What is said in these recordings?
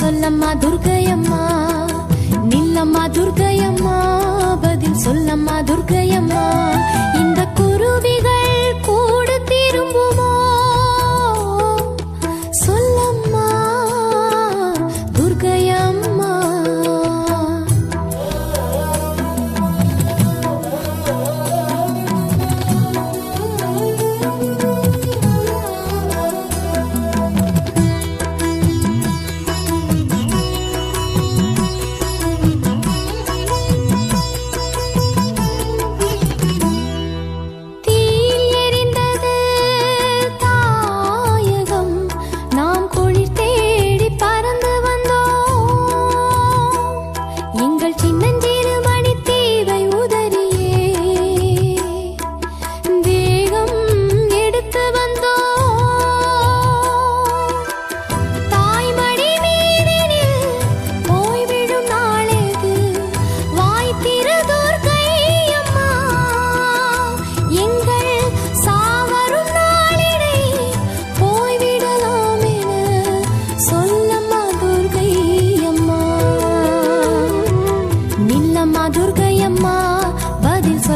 சொல்லம்மா துர்கையம்மா நில்லம்மா துர்கையம்மா பதில் சொல்லம்மா துர்கையம்மா இந்த குருவி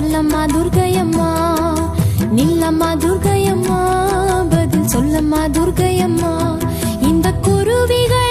சொல்லம்மா துர்கையம்மா நில்லம்மா துர்கையம்மா பதில் சொல்லம்மா துர்கையம்மா. இந்த குருவிகள்